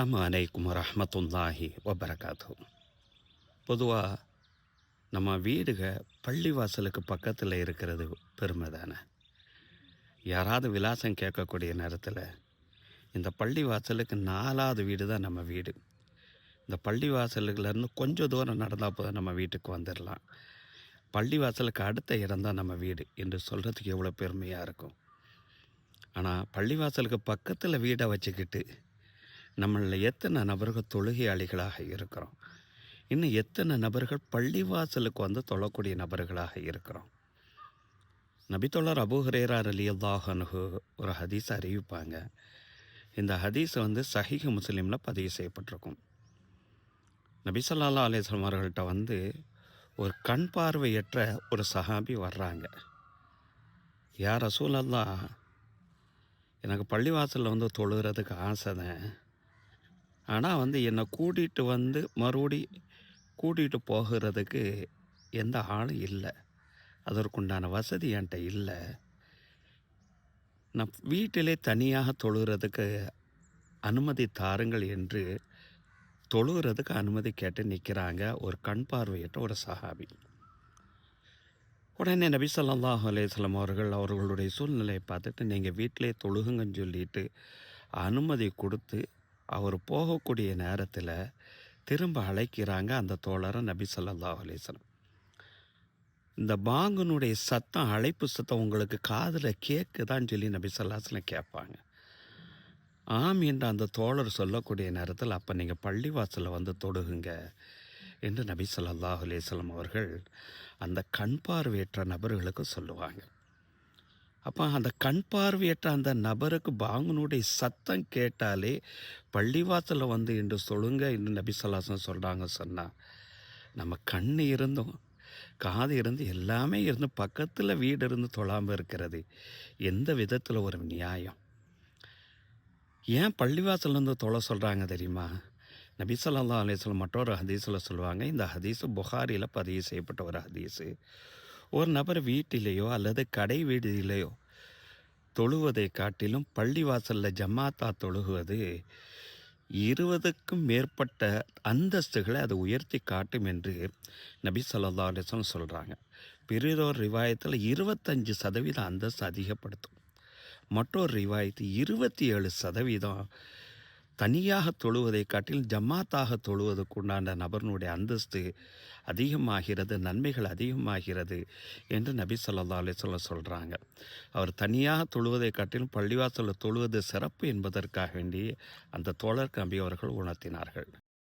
அஸ்லாம் அலைக்கும் ரஹமத்துல்லாஹி வபரகாத்து பொதுவாக நம்ம வீடுக பள்ளிவாசலுக்கு பக்கத்தில் இருக்கிறது பெருமை தானே யாராவது விலாசம் கேட்கக்கூடிய நேரத்தில் இந்த பள்ளிவாசலுக்கு நாலாவது வீடு தான் நம்ம வீடு. இந்த பள்ளிவாசலுக்குலேருந்து கொஞ்சம் தூரம் நடந்தால் போதும் நம்ம வீட்டுக்கு வந்துடலாம் பள்ளிவாசலுக்கு அடுத்த இடம் தான் நம்ம வீடு என்று சொல்கிறதுக்கு எவ்வளோ பெருமையாக இருக்கும். ஆனால் பள்ளிவாசலுக்கு பக்கத்தில் வீடை வச்சுக்கிட்டு நம்மளில் எத்தனை நபர்கள் தொழுகையாளிகளாக இருக்கிறோம்? இன்னும் எத்தனை நபர்கள் பள்ளிவாசலுக்கு வந்து தொழக்கூடிய நபர்களாக இருக்கிறோம்? நபித்தொழர் அபுஹரேரார் அலி அல்லாஹனுகு ஒரு ஹதீஸ் அறிவிப்பாங்க. இந்த ஹதீஸை வந்து சஹீஹ் முஸ்லீமில் பதிவு செய்யப்பட்டிருக்கும். நபி ஸல்லல்லாஹு அலைஹி அவர்கள்ட்ட வந்து ஒரு கண் பார்வையற்ற ஒரு சஹாபி வர்றாங்க. யார் ரசூலல்லா எனக்கு பள்ளிவாசலில் வந்து தொழுகிறதுக்கு ஆசை தான். ஆனால் வந்து என்னை கூட்டிகிட்டு வந்து மறுபடி கூட்டிகிட்டு போகிறதுக்கு எந்த ஆளும் இல்லை. அதற்குண்டான வசதி என்கிட்ட இல்லை. நான் வீட்டிலே தனியாக தொழுகிறதுக்கு அனுமதி தாருங்கள் என்று தொழுகிறதுக்கு அனுமதி கேட்டு நிற்கிறாங்க ஒரு கண் பார்வையற்ற ஒரு சஹாபி. உடனே நபி ஸல்லல்லாஹு அலேஸ்லம் அவர்கள் அவர்களுடைய சூழ்நிலையை பார்த்துட்டு நீங்கள் வீட்டிலே தொழுகுங்கன்னு சொல்லிட்டு அனுமதி கொடுத்து அவர் போகக்கூடிய நேரத்தில் திரும்ப அழைக்கிறாங்க அந்த தோழரை நபி சொல்லல்லா அலைஹி இந்த பாங்கனுடைய சத்தம் அழைப்பு சத்தம் உங்களுக்கு காதில் கேட்குதான்னு சொல்லி நபி சொல்லாஸ்லாம் கேட்பாங்க. ஆம் என்று அந்த தோழர் சொல்லக்கூடிய நேரத்தில் அப்போ நீங்கள் பள்ளிவாசலில் வந்து தொடுகுங்க என்று நபி சொல்லாஹ் அலேஸ்லம் அவர்கள் அந்த கண் பார்வையற்ற நபர்களுக்கு சொல்லுவாங்க. அப்போ அந்த கண் பார்வையற்ற அந்த நபருக்கு பாங்கனுடைய சத்தம் கேட்டாலே பள்ளிவாசலில் வந்து இன்று சொல்லுங்க இன்று நபிசல்லாசன் சொல்கிறாங்க சொன்னால் நம்ம கண் இருந்தும் காது இருந்து எல்லாமே இருந்து பக்கத்தில் வீடு இருந்து தொழாமல் இருக்கிறது. எந்த விதத்தில் ஒரு நியாயம்? ஏன் பள்ளிவாசலேருந்து தொலை சொல்கிறாங்க தெரியுமா? நபிசல்லா ஸல்லல்லாஹு மற்றொரு ஹதீஸில் சொல்லுவாங்க இந்த ஹதீஸு புகாரியில் பதிவு செய்யப்பட்ட ஒரு ஹதீஸு. ஒரு நபர் வீட்டிலேயோ அல்லது கடை வீதியிலேயோ தொழுவதை காட்டிலும் பள்ளிவாசலில் ஜமாத்தா தொழுகுவது இருபதுக்கும் மேற்பட்ட அந்தஸ்துகளை அது உயர்த்தி காட்டும் என்று நபி சொல்லா அலிஸ்லம் சொல்கிறாங்க பிறரோர் ரிவாயத்தில் இருபத்தஞ்சு சதவீதம் அந்தஸ்து அதிகப்படுத்தும். மற்றொரு ரிவாயத்து இருபத்தி ஏழு சதவீதம் தனியாக தொழுவதை காட்டில் ஜமாத்தாக தொழுவதற்கு உண்டான நபர்னுடைய அந்தஸ்து அதிகமாகிறது நன்மைகள் அதிகமாகிறது என்று நபி சொல்லா சொல்ல சொல்கிறாங்க அவர் தனியாக தொழுவதை காட்டிலும் பள்ளிவாசலில் தொழுவது சிறப்பு என்பதற்காக வேண்டி அந்த தோழர் கம்பி அவர்கள் உணர்த்தினார்கள்.